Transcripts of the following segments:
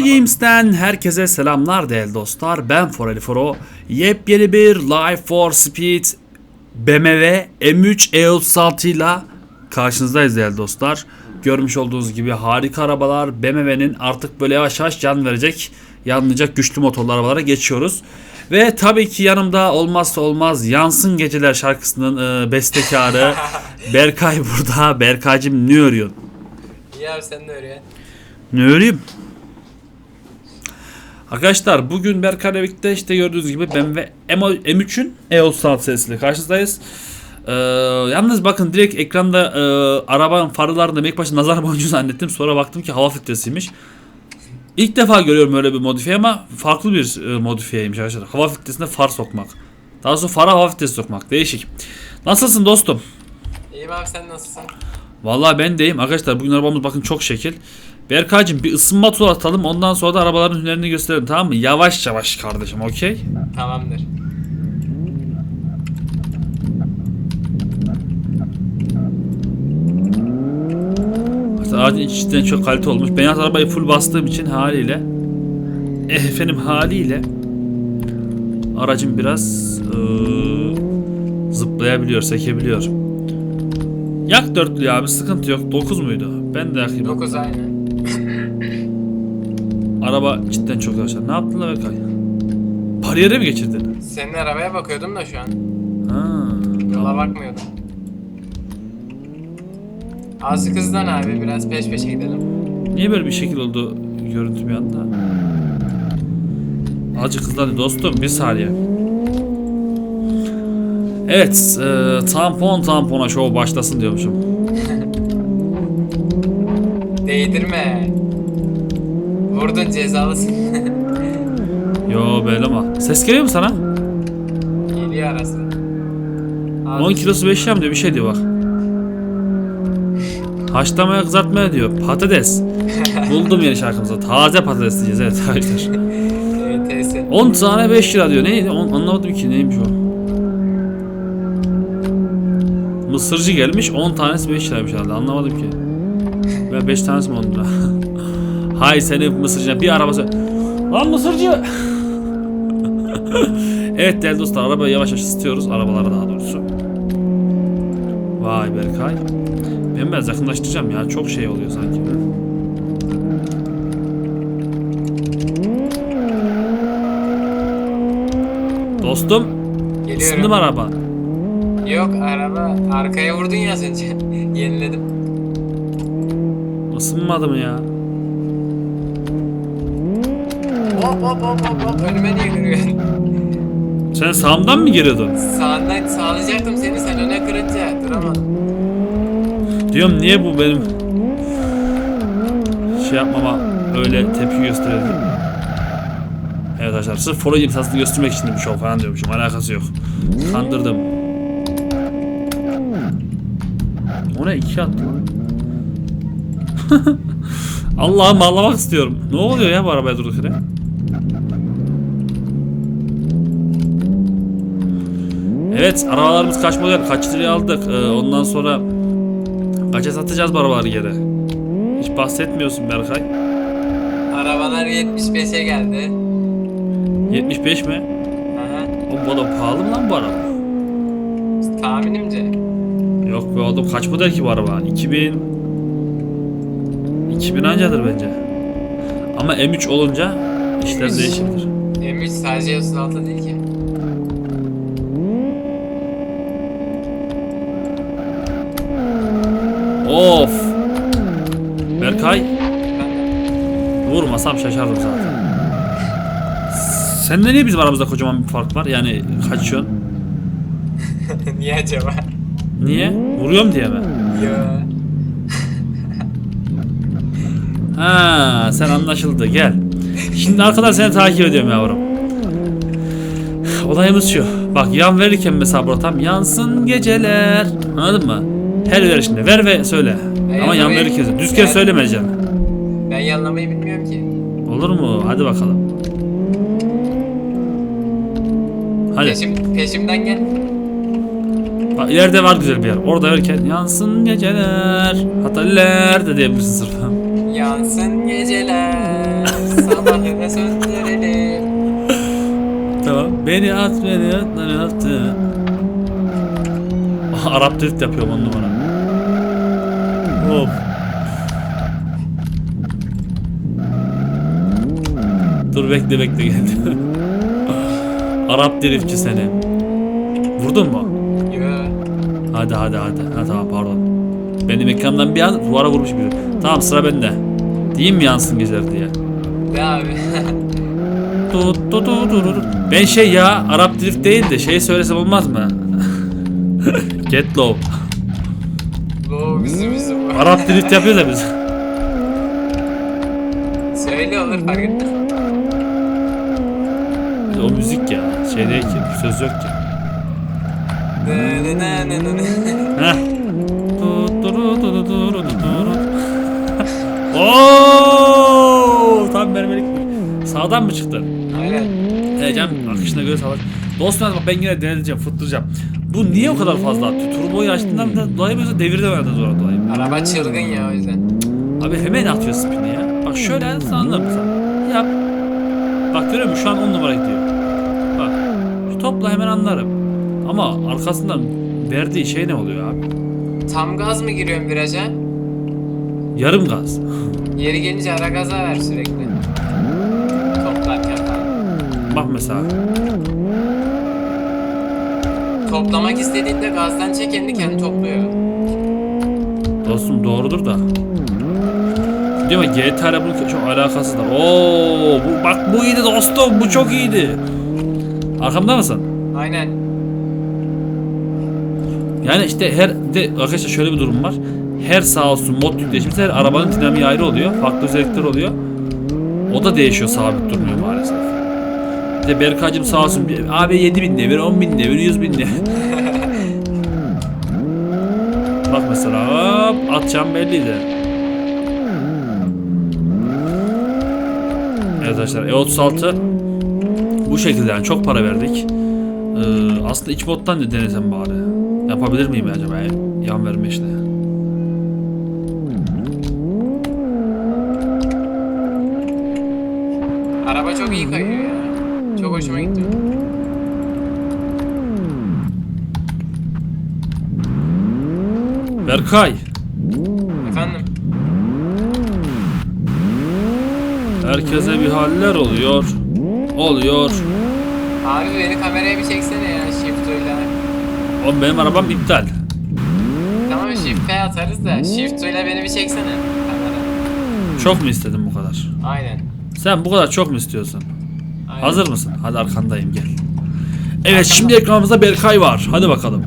Games'ten herkese selamlar değerli dostlar. Ben Foreli Foro. Yepyeni bir Life for Speed BMW M3 E36 ile karşınızdayız değerli dostlar. Görmüş olduğunuz gibi harika arabalar BMW'nin artık böyle yavaş yavaş can verecek, yanlayacak güçlü motorlu arabalara geçiyoruz. Ve tabii ki yanımda olmazsa olmaz Yansın Geceler şarkısının e, bestekarı Berkay burada. Berkaycım ne örüyorsun? İyi abi sen de öyle. Ne öreyim? Arkadaşlar bugün Berkay'la birlikte işte gördüğünüz gibi BMW M3'ün E36 serisiyle karşınızdayız. Ee, yalnız bakın direkt ekranda e, arabanın farlarında ilk başta nazar boncuğu zannettim. Sonra baktım ki hava filtresiymiş. İlk defa görüyorum öyle bir modifiye ama farklı bir e, modifiyeymiş arkadaşlar. Hava filtresine far sokmak. Daha sonra fara hava filtresi sokmak. Değişik. Nasılsın dostum? İyiyim abi sen nasılsın? Vallahi ben deyim arkadaşlar bugün arabamız bakın çok şekil. Berkaycığım bir ısınma turu atalım ondan sonra da arabaların hünerini gösterelim tamam mı? Yavaş yavaş kardeşim okey? Tamamdır. Mesela aracın içi cidden çok kalite olmuş. Ben yalnız arabayı full bastığım için haliyle eh, efendim haliyle aracım biraz eee, zıplayabiliyor, sekebiliyor. Yak dörtlü abi sıkıntı yok. 9 muydu? Ben de yakayım. 9 aynı. Araba cidden çok yavaş. Ne yaptın lan Berkay? Bariyere mi geçirdin? Senin arabaya bakıyordum da şu an. Ha. Yola bakmıyordum. Azıcık hızlan abi biraz peş peşe gidelim. Niye böyle bir şekil oldu görüntü bir anda? Azıcık hızlandı dostum bir saniye. Evet e, tampon tampona show başlasın diyormuşum. Değdirme. Vurdun cezalısın. Yo böyle ama. Ses geliyor mu sana? Geliyor arası. Abi, 10 kilosu 5 gram diyor bir şey diyor bak. Haşlamaya kızartmaya diyor. Patates. Buldum yeni şarkımızda. Taze patates diyeceğiz evet arkadaşlar. ETS. 10 tane 5 lira diyor. Neydi? On, anlamadım ki neymiş o. Mısırcı gelmiş 10 tanesi 5 liraymış herhalde anlamadım ki. Ve 5 tanesi mi 10 lira? Hay seni mısırcı bir araba sö- Lan mısırcı! evet değerli dostlar arabayı yavaş yavaş ısıtıyoruz arabalara daha doğrusu. Vay Berkay. Ben biraz yakınlaştıracağım ya çok şey oluyor sanki. Dostum Geliyorum. ısındım araba. Yok araba arkaya vurdun ya önce. Yeniledim. Isınmadı mı ya? Hop hop hop hop hop önüme niye kırıyorsun? Sen sağımdan mı giriyordun? Sağından sağlayacaktım seni sen öne kırınca duramadım. Diyorum niye bu benim şey yapmama öyle tepki gösteriyor. Evet arkadaşlar sırf follow imzasını göstermek için de bir şov falan diyormuşum alakası yok. Kandırdım. O ne iki attı lan. Allah'ım ağlamak istiyorum. Ne oluyor ya bu arabaya durduk yere? Evet arabalarımız kaç model kaç liraya aldık Ee, ondan sonra kaça satacağız bu arabaları geri Hiç bahsetmiyorsun Berkay Arabalar 75'e geldi. 75 mi? Aha. Oğlum bu adam pahalı mı lan bu araba? Tahminimce. Yok be oğlum kaç model ki bu araba? 2000 2000 ancadır bence. Ama M3 olunca işler M3. değişebilir. M3 sadece 36 değil ki. Of. Berkay vurmasam şaşardım zaten. Sende niye bizim aramızda kocaman bir fark var? Yani kaçıyorsun. Niye acaba? Niye? Vuruyorum diye mi? Yo. Ha, sen anlaşıldı. Gel. Şimdi arkadan seni takip ediyorum yavrum. Olayımız şu. Bak yan verirken mesela burada tam yansın geceler. Anladın mı? Her ver şimdi. Ver ve söyle. Ben Ama yan yanlamayı- verirken düzken Ben- söylemeyeceksin. Ben yanlamayı bilmiyorum ki. Olur mu? Hadi bakalım. Hadi. Peşim, peşimden gel. Bak ileride var güzel bir yer. Orada verirken yansın geceler. Hatta ileride diyebilirsin sırf. Yansın geceler Sabahı da söndürelim Tamam. Beni at beni at beni attı. Arap drift yapıyorum on numara. Hop. Dur bekle bekle geldi. Arap driftçi seni. Vurdun mu? Yo Hadi hadi hadi. Ha tamam pardon. Benim ekrandan bir an duvara vurmuş biri. Tamam sıra bende. Diyeyim mi yansın geceler diye. Ne abi Tut tut tut tut tut. Ben şey ya Arap drift değil de şey söylesem olmaz mı? Get low. Arap drift yapıyor da biz. Söyle olur fark etmez o müzik ya. Şey değil ki. Söz yok ki. Heh. Tut tut tut tut tut tut tut. Oo! Tam vermelik mi? Sağdan mı çıktın? Aynen Heyecan akışına göre savaş. Dostlar bak ben yine deneyeceğim, fıttıracağım. Bu niye o kadar fazla atıyor? Turboyu açtığından da dolayı yoksa devirde verdi zor dolayı? Araba çılgın ya o yüzden Abi hemen atıyor spini ya. Bak şöyle anlar mısın? Yap. Bak görüyor musun? Şu an 10 numara gidiyor. Bak. Şu topla hemen anlarım. Ama arkasından verdiği şey ne oluyor abi? Tam gaz mı giriyorsun viraja? Yarım gaz. Yeri gelince ara gaza ver sürekli Toplarken falan Bak mesela. Toplamak istediğinde gazdan çek elini kendi topluyor Dostum doğrudur da. Diyor ama GTA ile bunun çok alakası var. Oo, bu, bak bu iyiydi dostum. Bu çok iyiydi. Arkamda mısın? Aynen Yani işte her de arkadaşlar şöyle bir durum var. Her sağ olsun mod yükleşmişse her arabanın dinamiği ayrı oluyor. Farklı özellikler oluyor. O da değişiyor sabit durmuyor maalesef. İşte Berkacım sağ olsun abi 7000 devir 10 bin devir 100 bin devir. Bak mesela atacağım belliydi. Evet arkadaşlar E36 bu şekilde yani çok para verdik. Ee, aslında iç moddan da denesem bari. Yapabilir miyim acaba yan verme işte. Araba çok iyi kayıyor ya. Çok hoşuma gitti. Berkay. Efendim? Herkese bir haller oluyor. Oluyor. Abi beni kameraya bir çeksene ya shift'uyla. Oğlum benim arabam iptal. Tamam shift'e atarız da shift'uyla beni bir çeksene. Kamera. Çok mu istedim bu kadar? Aynen. Sen bu kadar çok mu istiyorsun? Aynen. Hazır mısın? Hadi arkandayım gel. Evet şimdi ekranımızda Berkay var. Hadi bakalım.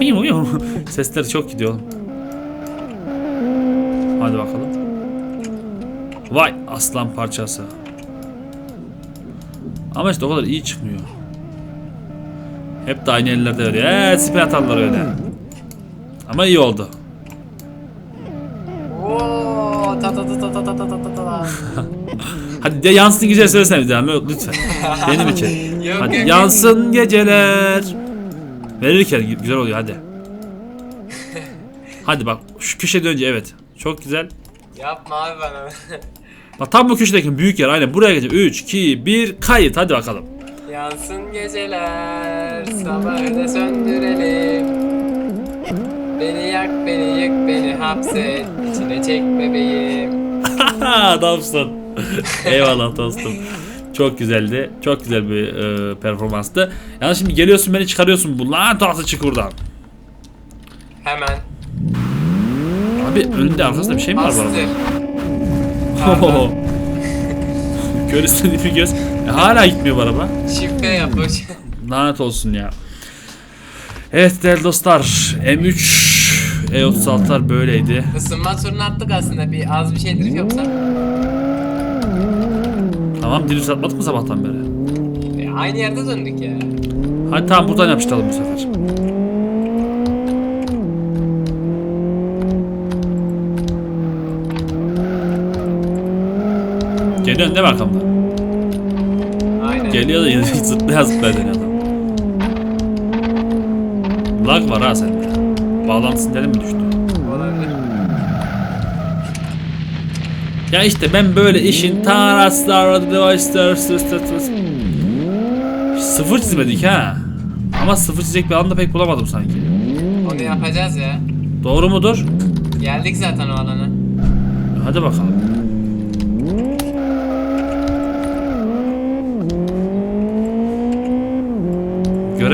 Sesleri çok gidiyor Vay aslan parçası. Ama işte o kadar iyi çıkmıyor. Hep de aynı ellerde öyle. Eee spin atarlar öyle. Ama iyi oldu. Oo, ta ta ta ta ta ta ta ta ta ta. Hadi de yansın güzel söylesene bir daha lütfen. Benim için. Yok, hadi yok, yansın geceler. Verirken güzel oluyor hadi. hadi bak şu köşede önce evet. Çok güzel. Yapma abi bana. Bak tam bu köşedeki büyük yer aynen buraya gelecek. 3, 2, 1 kayıt hadi bakalım. Yansın geceler, sabahı da söndürelim. Beni yak, beni yık, beni hapset, içine çek bebeğim. Adamsın. Eyvallah dostum. Çok güzeldi. Çok güzel bir e, performanstı. Yani şimdi geliyorsun beni çıkarıyorsun. Bu lan tahtı çık buradan. Hemen Abi önünde arkasında bir şey mi var bu arada? bastır. Oho. Kör istediği bir göz. E, hala gitmiyor bu araba. Şifre yapmış. Lanet olsun ya. Evet değerli dostlar. M3 E36'lar böyleydi. Isınma turunu attık aslında bir az bir şey drift yoksa. Tamam dili satmadık mı sabahtan beri? E, aynı yerde döndük ya. Hadi tamam buradan yapıştıralım bu sefer. Geri dön deme arkamda. Aynen. Geliyor da zıplaya zıplaya dönüyor adam. Lag var ha sende. Bağlantısın dedim mi düştü? Ya işte ben böyle işin taraslar, device'lar, sıfır çizmedik ha. Ama sıfır çizecek bir anda pek bulamadım sanki. Onu yapacağız ya. Doğru mudur? Geldik zaten o alana. Hadi bakalım.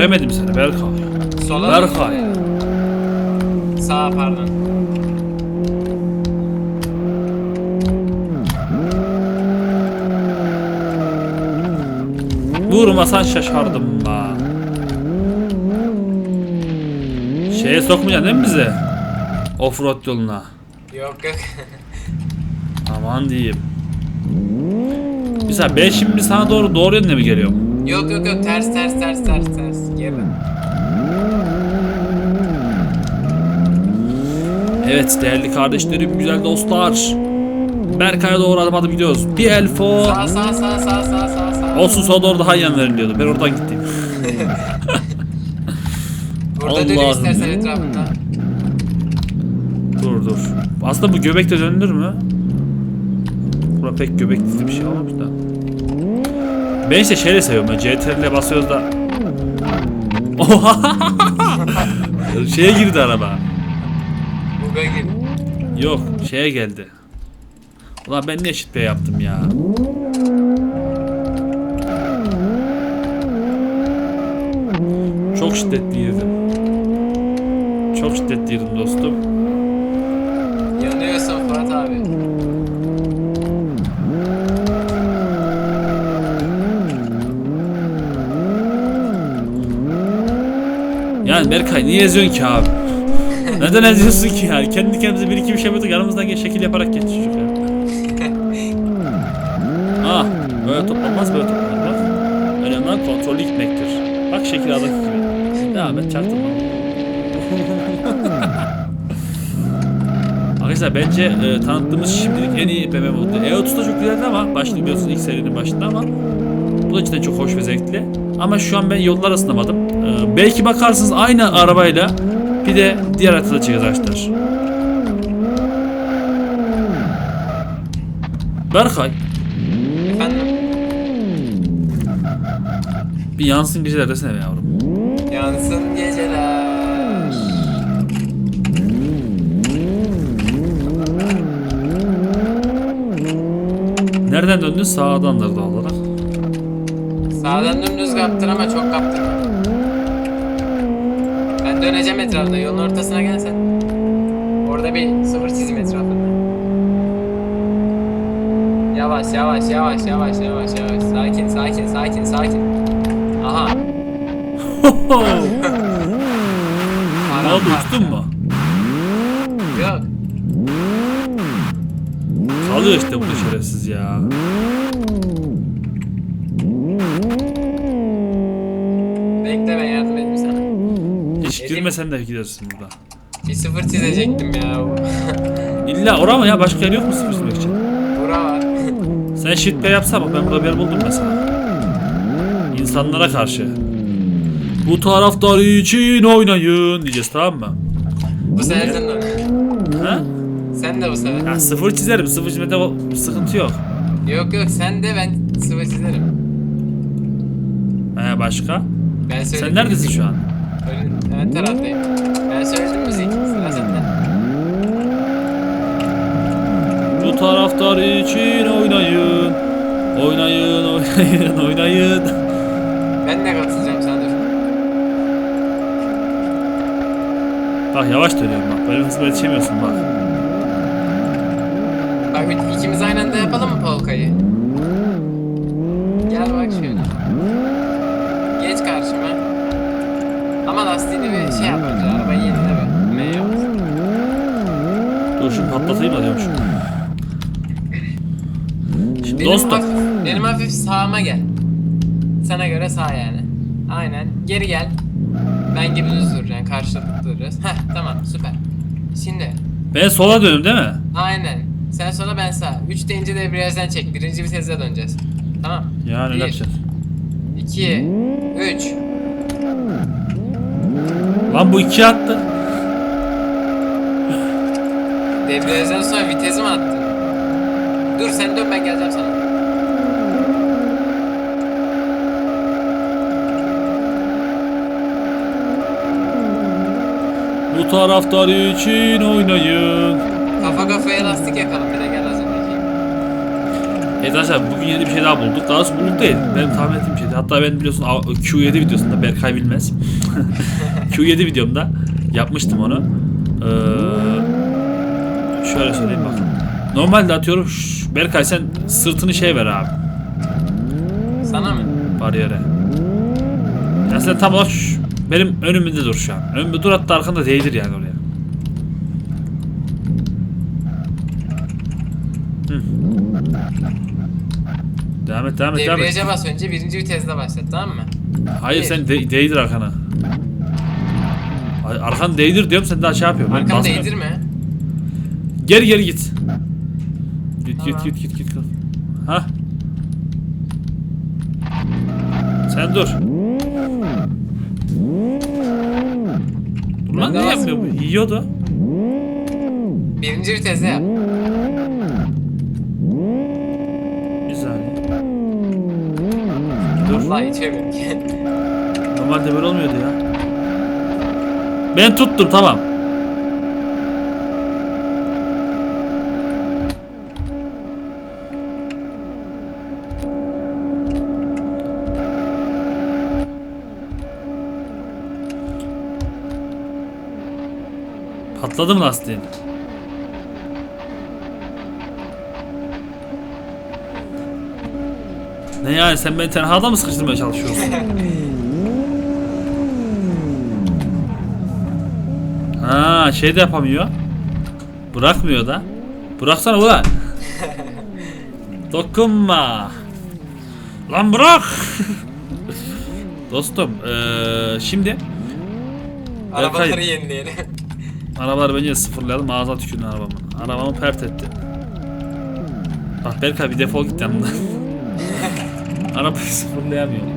Göremedim seni Berkay. Sola Berkay. Sağa pardon. Vurmasan şaşardım ben. Şeye sokmayacaksın değil mi bizi? Offroad yoluna. Yok yok. Aman diyeyim. Mesela ben şimdi sana doğru doğru yönde mi geliyorum? Yok yok yok ters ters ters ters ters. Dön. Evet değerli kardeşlerim, güzel dostlar. Berkay'a doğru adım adım gidiyoruz. Bir elfo. Sağ sağ sağ sağ sağ sağ sağ. Olsun sola doğru daha yan verin diyordu. Ben oradan gittim. Burada Allah'ım. istersen etrafında. dur dur. Aslında bu göbekte dönülür mü? Bura pek göbekli bir şey olmamış da. Ben işte şeyle seviyorum ben. CTRL'e basıyoruz da. Oha! şeye girdi araba. Buga gir. Yok şeye geldi. Ulan ben ne eşit bey yaptım ya. Çok şiddetliydim. Çok şiddetliydim dostum. Berkay niye eziyorsun ki abi? Neden eziyorsun ki yani? Kendi kendimize bir iki bir şey yapıyorduk yanımızdan geç şekil yaparak geç çocuk ya. ah böyle toplanmaz böyle toplanır bak. Önemli olan kontrollü gitmektir. Bak şekil adaki gibi. Devam et çaktırma. Arkadaşlar bence e, tanıttığımız şimdilik en iyi BMW oldu. E30 da çok güzeldi ama başta biliyorsunuz ilk serinin başında ama bu da cidden çok hoş ve zevkli. Ama şu an ben yollar ısınamadım. Ee, belki bakarsınız aynı arabayla bir de diğer haritada çıkacağız arkadaşlar. Berkay Efendim? bir yansın geceler desene be yavrum. Yansın geceler. Nereden döndün? Sağdandır doğal olarak. Sağdan dümdüz kaptır ama çok kaptırma. Döneceğim etrafında. Yolun ortasına gelsen. Orada bir sıfır çizim etrafında. Yavaş yavaş yavaş yavaş yavaş yavaş. Sakin sakin sakin sakin. Aha. ne oldu uçtun mu? Yok. Kalıyor işte burada şerefsiz ya. Girmesen de gidersin burada. Bir sıfır çizecektim ya. İlla ora mı ya? Başka yer yok mu sıfır çizmek için? Bura var. Sen shift P yapsana bak ben burada bir yer buldum mesela. İnsanlara karşı. Bu taraftar için oynayın diyeceğiz tamam mı? Bu sefer sen de. Ha? Sen de bu sefer. Ya sıfır çizerim. Sıfır çizmede o- sıkıntı yok. Yok yok sen de ben sıfır çizerim. He başka? Ben. Sen neredesin şu an? Ön, ön taraftayım. Ben söyledim müzik. Sıra sende. Bu taraftar için oynayın. Oynayın, oynayın, oynayın. Ben de katılacağım sana dur. Bak yavaş dönüyorum bak. Benim hızıma yetişemiyorsun bak. Bak ikimiz aynı anda yapalım mı polkayı? Gel bak şöyle. Geç karşıma. Ama lastiğini bir şey yap önce. Arabayı yenileme. M yap. Dur şunu patlatayım diyorum şunu. Şimdi Benim dostum. hafif, benim hafif sağıma gel. Sana göre sağ yani. Aynen. Geri gel. Ben gibi düz duracaksın. Karşılıklı duracağız. Heh tamam süper. Şimdi. Ben sola dönüyorum değil mi? Aynen. Sen sola ben sağ. 3 deyince debriyajdan çek. Birinci vitese döneceğiz. Tamam. Yani Bir. öyle yapacağız. 2 3 Lan bu iki attı. Debriyajdan sonra vitesi mi attın? Dur sen dön ben geleceğim sana. Bu taraftar için oynayın. Kafa kafaya lastik yakalım bir de gel az önceki. Evet arkadaşlar bugün yeni bir şey daha bulduk. Daha doğrusu bulduk değil. Benim tahmin ettiğim şeydi. Hatta ben biliyorsun A- Q7 videosunda Berkay bilmez. Q7 videomda yapmıştım onu. Ee, şöyle söyleyeyim bakın. Normalde atıyorum şş, Berkay sen sırtını şey ver abi Sana mı? bariyere. Ya sen tam olarak şş, benim önümde dur şu an. Önümde dur hatta arkanda değdir yani oraya. Hı. Devam et devam et devam et. Debriyaja bas önce birinci vitesle başlat tamam mı? Hayır sen de- değdir arkana. Ay, Arkanı değdir diyorum sen daha şey yapıyorsun. Ben Arkamı basmıyorum. değdirme. Geri geri git. Git Tamam. git git git git. Ha. Sen dur. Dur lan Ben de ne yapıyor bu? Yiyordu. Birinci vitesle yap. Saniye. Dur. Vallahi ki. Normalde böyle olmuyordu ya. Ben tuttum tamam. Patladı mı lastiğin? Ne yani sen beni tenhada mı sıkıştırmaya çalışıyorsun? Ha şey de yapamıyor. Bırakmıyor da. Bıraksana ulan. Dokunma. Lan bırak. Dostum eee, şimdi Arabaları Berkay. yenileyelim. Arabaları bence sıfırlayalım ağzına tükürdün arabamı. Arabamı pert etti. Bak Berkay bir defol git yanımdan. Arabayı sıfırlayamıyorum.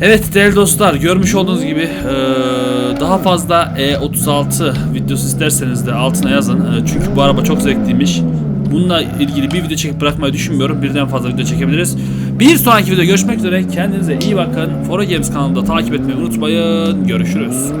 Evet değerli dostlar görmüş olduğunuz gibi eee, daha fazla E36 videosu isterseniz de altına yazın. Eee, çünkü bu araba çok zevkliymiş. Bununla ilgili bir video çekip bırakmayı düşünmüyorum. Birden fazla video çekebiliriz. Bir sonraki videoda görüşmek üzere. Kendinize iyi bakın. Fora Games kanalında takip etmeyi unutmayın. Görüşürüz.